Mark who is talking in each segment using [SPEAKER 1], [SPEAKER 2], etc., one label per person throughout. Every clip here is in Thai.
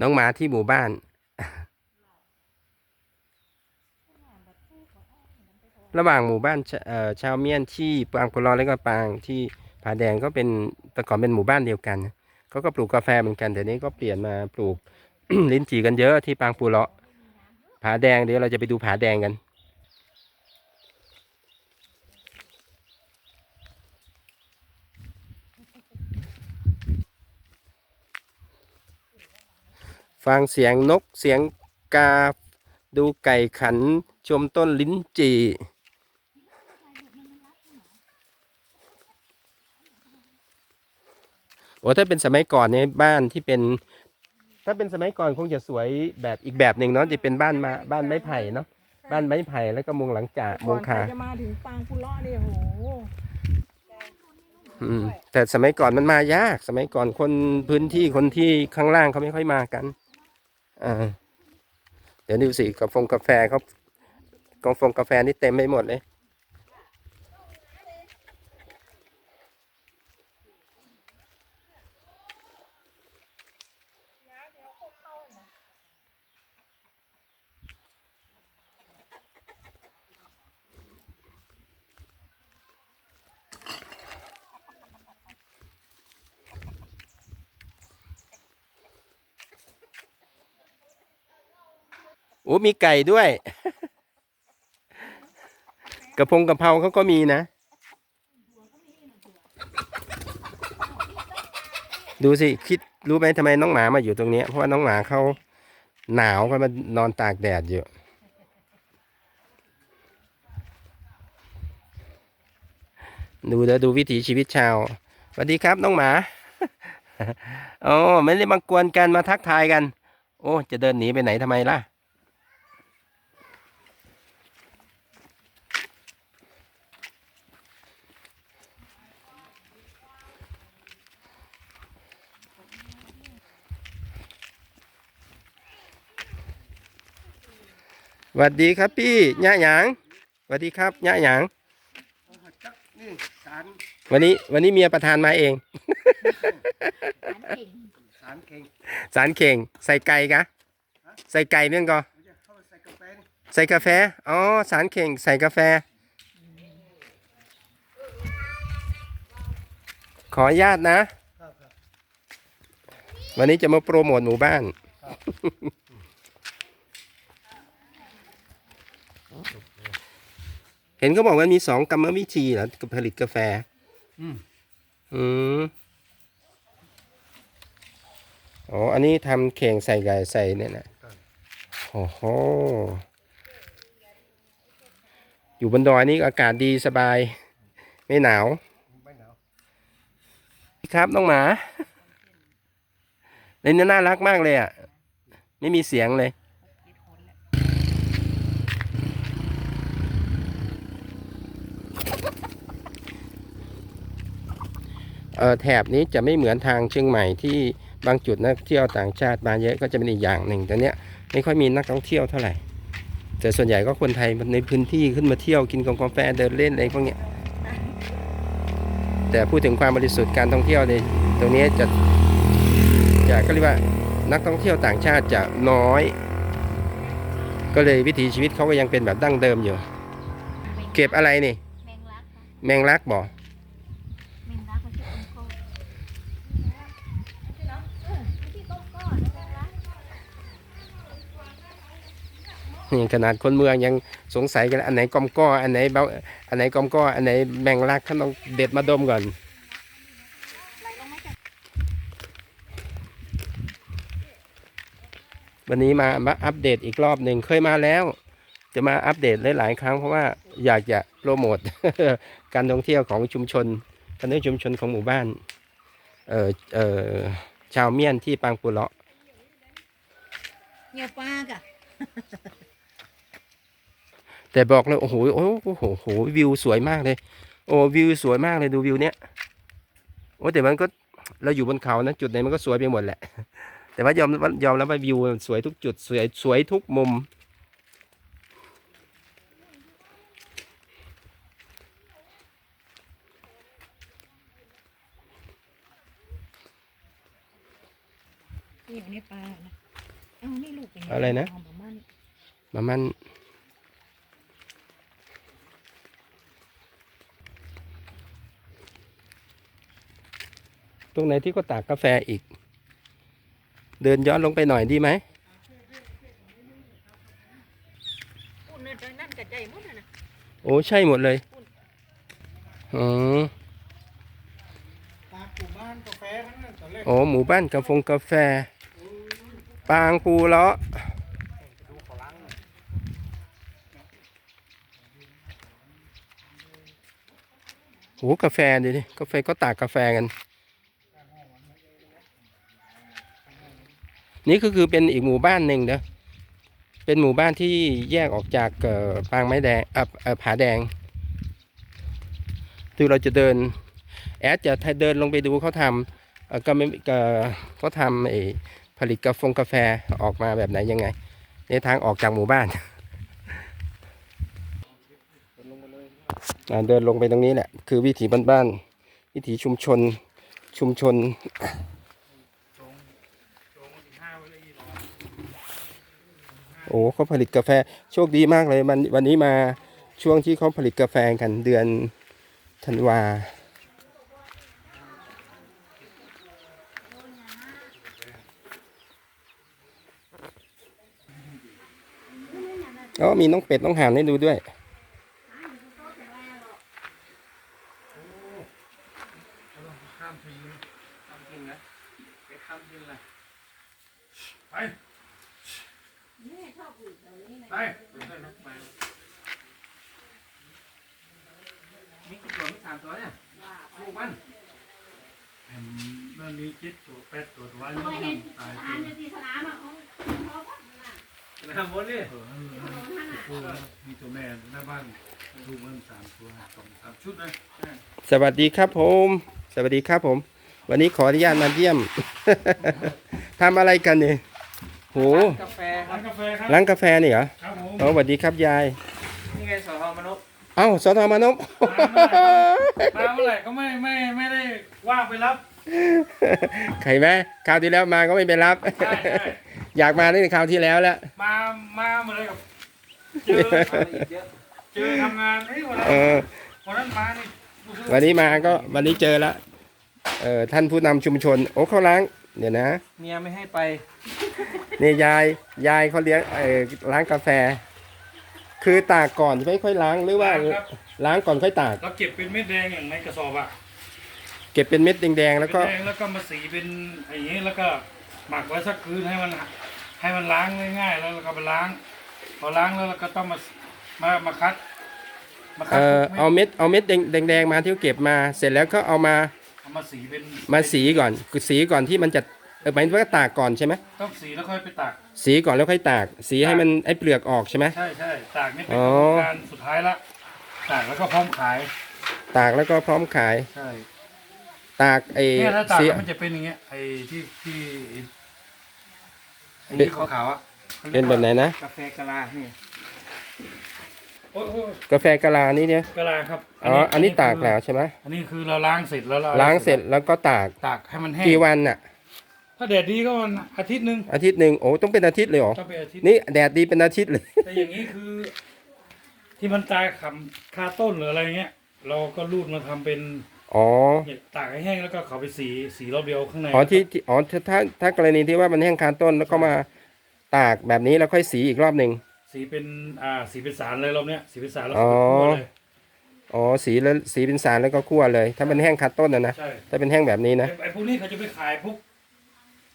[SPEAKER 1] น้องหมาที่หมู่บ้าน ระหว่างหมู่บ้านชเชาวเมียนที่ปางกุลอและก็ปางที่ผาแดงก็เป็นแต่ก่อนเป็นหมู่บ้านเดียวกันเขาก็ปลูกกาแฟเหมือนกันแต่นี้ก็เปลี่ยนมาปลูกลิ้นจี่กันเยอะที่ปางปูเลาะผาแดงเดี๋ยวเราจะไปดูผาแดงกัน ฟังเสียงนกเสียงกา ดูไก่ขัน ชมต้นลิ้นจี่โอ้ถ้าเป็นสมัยก่อนเนี่ยบ้านที่เป็น ถ้าเป็นสมัยก่อนคงจะสวยแบบอีกแบบหนึ่งเนาะจะเป็นบ้านมาบ้านไม้ไผ่เนาะบ้านไม้ไผ่แล้วก็มุงหลังจากมุ
[SPEAKER 2] งคาจะมาถึงปางกุเลาะเนี่ยโห
[SPEAKER 1] แต่สมัยก่อนมันมายาก สมัยก่อนคนพื้นที่คนที่ข้างล่างเขาไม่ค่อยมากัน เดี๋ยวดูสิกาแฟกาแฟเขากองฟงกาแฟนี่เต็มไปหมดเลย อ้มีไก่ด้วย กระพงกระเพราเขาก็มีนะ ดูสิ คิดรู้ไหมทำไมน้องหมามาอยู่ตรงนี้ เพราะว่าน้องหมาเขาหนาวเขามานอนตากแดดอยู่ดูแล้วดูวิถีชีวิตชาวสวัสดีครับน้องหมาโอ๋อไม่ได้มากวนกันมาทักทายกัน โอ้ จะเดินหนีไปไหนทำไมล่ะ สวัสดีครับพี่ย่าหยางสวัสดีครับย่าหยาง
[SPEAKER 3] นี่สาร
[SPEAKER 1] วันนี้วันนี้เมียประธานมาเอง
[SPEAKER 3] สารเก่ง
[SPEAKER 1] สารเข่งใส่ไก่กะใส่ไก่เมื่อก็
[SPEAKER 3] เขาจะเข้าไปใส่กาแฟนี่
[SPEAKER 1] ใส่กาแฟ อ๋อ สารเข่งใส่กาแฟ ขออนุญาตนะ
[SPEAKER 3] ครับครับ
[SPEAKER 1] วันนี้จะมาโปรโมทหมู่บ้าน เห็นเขาบอกว่ามีสองกรรมวิธีเหรอผลิตกาแฟ
[SPEAKER 3] อืม
[SPEAKER 1] อืมอ๋อ อันนี้ทำเข่งใส่ไก่ใส่เนี่ยนะโอ้โห อยู่บนดอยนี่อากาศดีสบาย ไม่หนาว
[SPEAKER 3] ไม่หนาว
[SPEAKER 1] ครับน้องหมา เล่นน่ารักมากเลยอะ ไม่มีเสียงเลย เออ แถบนี้จะไม่เหมือนทางเชียงใหม่ที่บางจุดนักเที่ยวต่างชาติมาเยอะก็จะเป็นอีกอย่างหนึ่งแต่เนี้ยไม่ค่อยมีนักท่องเที่ยวเท่าไหร่แต่ส่วนใหญ่ก็คนไทยในพื้นที่ขึ้นมาเที่ยวกินกาแฟเดินเล่นอะไรพวกเนี้ยแต่พูดถึงความบริสุทธิ์การท่องเที่ยวในตรงนี้จะจะก็เรียกว่านักท่องเที่ยวต่างชาติจะน้อย ก็เลยวิถีชีวิตเขาก็ยังเป็นแบบดั้งเดิมอยู่ เก็บอะไรนี่
[SPEAKER 4] แมงลักค่ะ
[SPEAKER 1] แมงลักบ่
[SPEAKER 4] แมงลักเขาชื่อองค์กที่ต้มก้อนแมงลัก
[SPEAKER 1] นี่ขนาดคนเมืองยังสงสัยกันอันไหนกอมก้ออันไหนเบาอันไหนกอมก้ออันไหนแมงลักเขาต้องเด็ดมาดมก่อนวันนี้มามาอัปเดตอีกรอบหนึ่งเคยมาแล้ว จะมาอัปเดตหลายๆครั้งเพราะว่าอยากจะโปรโมทการท่องเที่ยวของชุมชนการท่องเที่ยวชุมชนของหมู่บ้านเออเออชาวเมียนที่ปางปุเลาะ
[SPEAKER 4] เงียบปากอะ
[SPEAKER 1] แต่บอกเลยโอ้โหโอ้โหโอ้โหโอ้โหวิวสวยมากเลย โอ้วิวสวยมากเลยดูวิวเนี้ยโอ้แต่มันก็เราอยู่บนเขานะจุดไหนมันก็สวยไปหมดแหละ แต่ว่ายอมยอมแล้วว่าวิวมันสวยทุกจุดสวยสวยทุกมุม
[SPEAKER 4] นี่อยู่ในปลานะเอานี่ลูกเป็นง
[SPEAKER 1] อะไรนะ
[SPEAKER 4] เาประมาณนี้
[SPEAKER 1] มามัน ตรงไหนที่ก็ตากกาแฟอีก เดินย้อนลงไปหน่อยดีไหม
[SPEAKER 2] อุ่นในนั่นกระใจหมดเลยนะ
[SPEAKER 1] โอ้ใช่หมดเลยอ๋อ
[SPEAKER 3] ตามหมู่บ้านกาแฟทั้งนั้นตอนแรก
[SPEAKER 1] โอ้หมู่บ้านกาแฟกาแฟ ปางปูเลาะ
[SPEAKER 3] ดูขอล้างหน่อย
[SPEAKER 1] โหกาแฟดูดิกาแฟก็ตากกาแฟกัน นี่ก็คือเป็นอีกหมู่บ้านหนึ่งนะเป็นหมู่บ้านที่แยกออกจากปางไม้แดงอ่อเอ่อผาแดงคือเราจะเดิน แอดจะเดินลงไปดูเขาทำก็ไม่เอ่อเขาทำไอ้ผลิตกาแฟกาแฟออกมาแบบไหนยังไงในทางออกจากหมู่บ้านเดินลงไปตรงนี้แหละ คือวิถีบ้านๆวิถีชุมชนชุมชน โอ้เขาผลิตกาแฟโชคดีมากเลยวันวันนี้มาช่วงที่เขาผลิตกาแฟกันเดือนธันวาอ๋อมีน้องเป็ดน้องห่านให้ดูด้วย
[SPEAKER 3] ข้ามทีข้ามทีนะไปข้ามทีนะไปไปไป
[SPEAKER 1] มีกี่ตัวมีสามตัวเนี่ยลูกมัน
[SPEAKER 3] นั่นมีเจ็ดตัวแปดตัวไว้
[SPEAKER 4] เอา
[SPEAKER 3] ไม่
[SPEAKER 4] ไว้เห็น
[SPEAKER 3] ตาย
[SPEAKER 4] สถานที่สนามอะของเขาก็น่ะ
[SPEAKER 1] ทำหมดเลย
[SPEAKER 3] เออคู่แล้วมีตัวแม่หน้าบ้านลูกมันสามตัวสองสามชุดนะ
[SPEAKER 1] สวัสดีครับผม สวัสดีครับผม วันนี้ขออนุญาตมาเยี่ยม ทำอะไรกันเนี่ยโห
[SPEAKER 5] กาแฟค
[SPEAKER 3] ร้า
[SPEAKER 5] รับ
[SPEAKER 3] นกาแฟครับ
[SPEAKER 1] ร้านกาแฟนี่เหรอ
[SPEAKER 3] ครับผม
[SPEAKER 1] อ๋อสวัสดีครับยาย
[SPEAKER 5] นี่ไงสอทอมนุษย์
[SPEAKER 1] เอ้าสทมานพ
[SPEAKER 3] มาเมื่อไหร่ก็ไม่ไม่ไม่ได้ว่างไปรับ
[SPEAKER 1] ใครไหมคราวที่แล้วมาก็ไม่ไปรับ
[SPEAKER 3] ใช่ใช่
[SPEAKER 1] อยากมาตั้งแต่คราวที่แล้วแล้ว
[SPEAKER 3] มามาเมื่อไหร่กับเจอ
[SPEAKER 5] มาอีกเยอะ
[SPEAKER 3] เจอทำงานเฮ้ยวันนั้น
[SPEAKER 1] เออ
[SPEAKER 3] วันนั้นมานี่รู้สึก
[SPEAKER 1] วันนี้มาก็วันนี้เจอแล้วเออท่านผู้นำชุมชน โอ้เขาล้างเดี๋ยวนะ
[SPEAKER 5] เมียไม่ให้ไป
[SPEAKER 1] นี่ยายยายเขาเลี้ยงเออล้างกาแฟ คือตากก่อนไม่ค่อยล้างหรือว่า
[SPEAKER 3] ครับ
[SPEAKER 1] ล้างก่อนค่อยตาก
[SPEAKER 3] เราเก็บเป็นเม็ดแดงอย่างในกระสอบอะ
[SPEAKER 1] เก็บเป็นเม็ดแดงๆแล้วก็
[SPEAKER 3] เม็ดแดงแล้วก็มาสีเป็นอย่างนี้แล้วก็หมักไว้สักคืนให้มันให้มันล้างง่ายๆแล้วเราก็ไปล้าง พอล้างแล้วเราก็ต้องมามามาคัดมาคั
[SPEAKER 1] เอ
[SPEAKER 3] ด
[SPEAKER 1] อเอาเม็ดเอาเม็ดแดงๆมาที่เขาเก็บมา เสร็จแล้วก็เอามา
[SPEAKER 3] เอามาสีเป็น
[SPEAKER 1] มาสีก่อนคือสีก่อนที่มันจะ เออหมายถึงว่าตากก่อนใช่ไหม
[SPEAKER 3] ต้องสีแล้วค่อยไปตาก
[SPEAKER 1] สีก่อนแล้วค่อยตาก สีให้มันไอ้เปลือกออกใช่ไหม
[SPEAKER 3] ใช่ใช่ตากนี่เป็น
[SPEAKER 1] อ๋อ
[SPEAKER 3] กระบวนการสุดท้ายละตากแล้วก็พร้อมขาย
[SPEAKER 1] ตากแล้วก็พร้อมขาย
[SPEAKER 3] ใช่
[SPEAKER 1] ตากไอ้
[SPEAKER 3] เนี่ยถ้าตาก
[SPEAKER 1] สี
[SPEAKER 3] แล้วมันจะเป็นอย่างเงี้ยไอ้ที่ที่ไอ้ที่ขาวๆอะ
[SPEAKER 1] เป็นแบบไหนนะ
[SPEAKER 5] กาแฟกะลานี่
[SPEAKER 3] โอ้ยโอ้ย
[SPEAKER 1] กาแฟกะลานี่เนี่ย
[SPEAKER 3] กะลาครับ
[SPEAKER 1] อ๋ออันนี้ตาก
[SPEAKER 3] คือ
[SPEAKER 1] แล้วใช่ไหม
[SPEAKER 3] อันนี้คือเราล้างเสร็จแล้วเรา
[SPEAKER 1] ล้างเสร็จแล้วก็ตาก
[SPEAKER 3] ตากให้มันแห้ง
[SPEAKER 1] กี่วันน่ะ
[SPEAKER 3] ถ้าแดดดีก็วันอาทิตย์หนึ่ง
[SPEAKER 1] อาทิตย์หนึ่งโอ้ต้องเป็นอาทิตย์เลยเหรอ
[SPEAKER 3] ถ้าเป็นอาทิตย์
[SPEAKER 1] นี่แดดดีเป็นอาทิตย์เลย
[SPEAKER 3] แต่อย่างนี้คือ ที่มันตายคำคาต้นหรืออะไรเงี้ย เราก็รูดมาทำเป็น
[SPEAKER 1] อ๋อ
[SPEAKER 3] เนี่ยตากให้แห้งแล้วก็เขาไปสีสีรอบเดียวข้างใน
[SPEAKER 1] อ๋อที่ที่อ๋อถ้าถ้าถ้ากรณีที่ว่ามันแห้งคานต้นแล้วก็มาตากแบบนี้แล้วค่อยสีอีกรอบหนึ่ง
[SPEAKER 3] สีเป็นอ่าสีเป็นสารเลยรอบเนี้ยสีเป็นสารแล้ว
[SPEAKER 1] อ๋อ
[SPEAKER 3] คั่วเลย
[SPEAKER 1] อ๋อสีแล้วสีเป็นสารแล้วก็คั่วเลย ถ้าเป็นแห้งคานต้นนะนะ
[SPEAKER 3] ใช่
[SPEAKER 1] ถ้าเป็นแห้งแบบนี้นะ
[SPEAKER 3] ไอ้ไอ้พวกนี้เขาจะไปขายพวก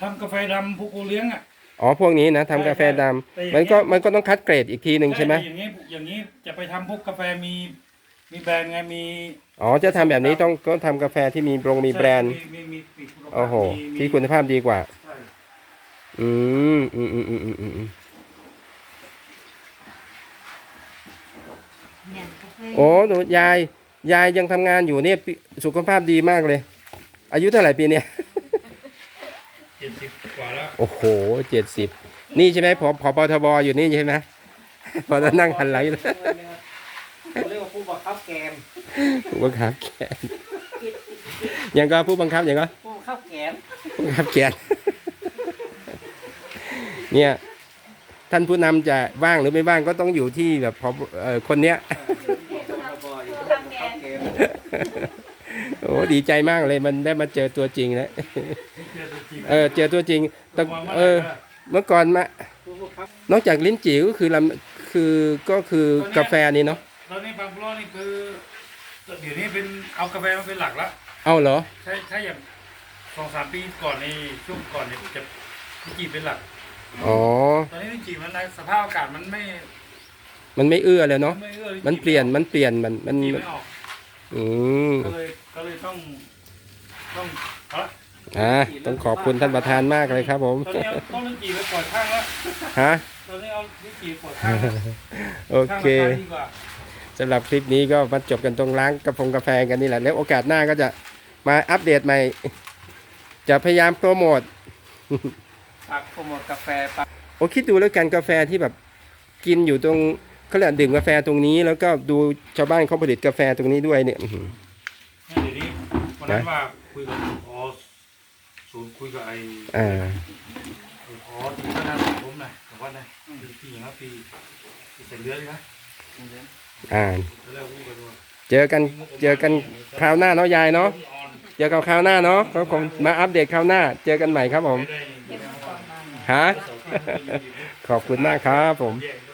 [SPEAKER 3] ทำกาแฟดำพวกโอเลี้ยงอะ
[SPEAKER 1] อ๋อพวกนี้นะทำกาแฟดำ
[SPEAKER 3] แต่อย่างเงี้ย
[SPEAKER 1] มันก็มันก็ต้องคัดเกรดอีกทีหนึ่งใช่ไหม
[SPEAKER 3] อย่างนี้อย่างนี้จะไปทำพวกกาแฟมี มีแบรนด์ไงมี
[SPEAKER 1] อ๋อจะทำแบบนี้ต้องต้องทำกาแฟที่มีโรงมีแบรนด์
[SPEAKER 3] มีมีมีมีคุณภาพ
[SPEAKER 1] โอ้โห
[SPEAKER 3] มีมี
[SPEAKER 1] ที่คุณภาพดีกว่า
[SPEAKER 3] ใช่
[SPEAKER 1] อืมอืมอืมอืมอืมอืมอืม
[SPEAKER 4] เนี่ยกาแฟ
[SPEAKER 1] โอ้หนูยายยายยังทำงานอยู่เนี่ยปีสุขภาพดีมากเลย อายุเท่าไหร่ปีเนี้ย
[SPEAKER 3] เจ็ดสิบกว่าแล้ว
[SPEAKER 1] โอ้โหเจ็ดสิบนี่ใช่ไหมพอพอปทบอยู่นี่ใช่ไหมพอจะนั่งหันหลังอยู่
[SPEAKER 5] เขาเรียกว่าผู้บังคับแกม
[SPEAKER 1] ผู้บังคับแขนอย่างก็ผู้บังคับอย่างก็
[SPEAKER 5] ผู้บังคับแกม
[SPEAKER 1] ผู้บังคับแขนเนี่ยท่านผู้นำจะว่างหรือไม่ว่างก็ต้องอยู่ที่แบบพอเอ่อคนเนี้ยโอ้ดีใจมากเลยมันได้มาเจอตัวจริงแล้ว เออเจอตัวจริงแต่เออเมื่อก่อนมา
[SPEAKER 5] ผู้บังคับ
[SPEAKER 1] นอกจากลิ้นจี่ก็คือลำคือก็คือกาแฟนี่เนาะ
[SPEAKER 3] ตอนนี้บางพลอนี่คือเดี๋ยวนี้เป็นเอากาแฟมาเป็นหลักละ
[SPEAKER 1] เอาเหรอ
[SPEAKER 3] ใช่ถ้าอย่างสองสามปีก่อนในช่วงก่อนเนี่ยจะลิจีเป็นหลัก
[SPEAKER 1] อ๋อ
[SPEAKER 3] ตอนนี้ลิจีมันสภาพอากาศมันไม่
[SPEAKER 1] มันไม่เอื้อเลยเนาะ
[SPEAKER 3] ไม่เอื้อลิ้จี
[SPEAKER 1] มันเปลี่ยนมันเปลี่ยนมันมัน
[SPEAKER 3] ลิจีไม่ออก
[SPEAKER 1] อืม
[SPEAKER 3] ก็เลยก็เลยต้องต้องเอาละ
[SPEAKER 1] อ่าต้องขอบคุณท่านประธานมากเลยครับผม
[SPEAKER 3] ตอนนี้เอาต้องลิจีไปปล่อยข้างแล้ว
[SPEAKER 1] ฮะ
[SPEAKER 3] ตอนนี้เอาลิจีปล่อยข้างแล้ว
[SPEAKER 1] โอ
[SPEAKER 3] ข้าง
[SPEAKER 1] เค
[SPEAKER 3] ราคาดีกว่า
[SPEAKER 1] สำหรับคลิปนี้ก็มาจบกันตรงร้านกาแฟกาแฟกันนี่แหละแล้วโอกาสหน้าก็จะมาอัปเดตใหม่ จะพยายามโปรโมท
[SPEAKER 5] ปักโปรโมทกาแฟปัก
[SPEAKER 1] โอ้คิดดูแล้วกันกาแฟที่แบบกินอยู่ตรงเขาเรียกดื่มกาแฟตรงนี้ แล้วก็ดูชาวบ้านเขาผลิตกาแฟตรงนี้ด้วยเนี่ยอื้อหือ
[SPEAKER 3] เนี่ยเดี๋ยวนี้วันนั้นว่าคุยกับพอ ศูนย์คุยกับไอ้
[SPEAKER 1] อ่า
[SPEAKER 3] ไอ้พอที่คณะสังคมนะบอกว่านะปีปีอย่างละปีปีเสร็จเดือนเลยนะ
[SPEAKER 1] อ่า
[SPEAKER 3] แล้วพูดกันว่า
[SPEAKER 1] เจอกันเจอกันคราวหน้าเนาะยายเนาะเจอกันคราวหน้าเนาะก็คงมาอัปเดตคราวหน้า เจอกันใหม่ครับผม
[SPEAKER 3] ได้
[SPEAKER 1] ฮะขอบคุณมากครับผม
[SPEAKER 3] แยก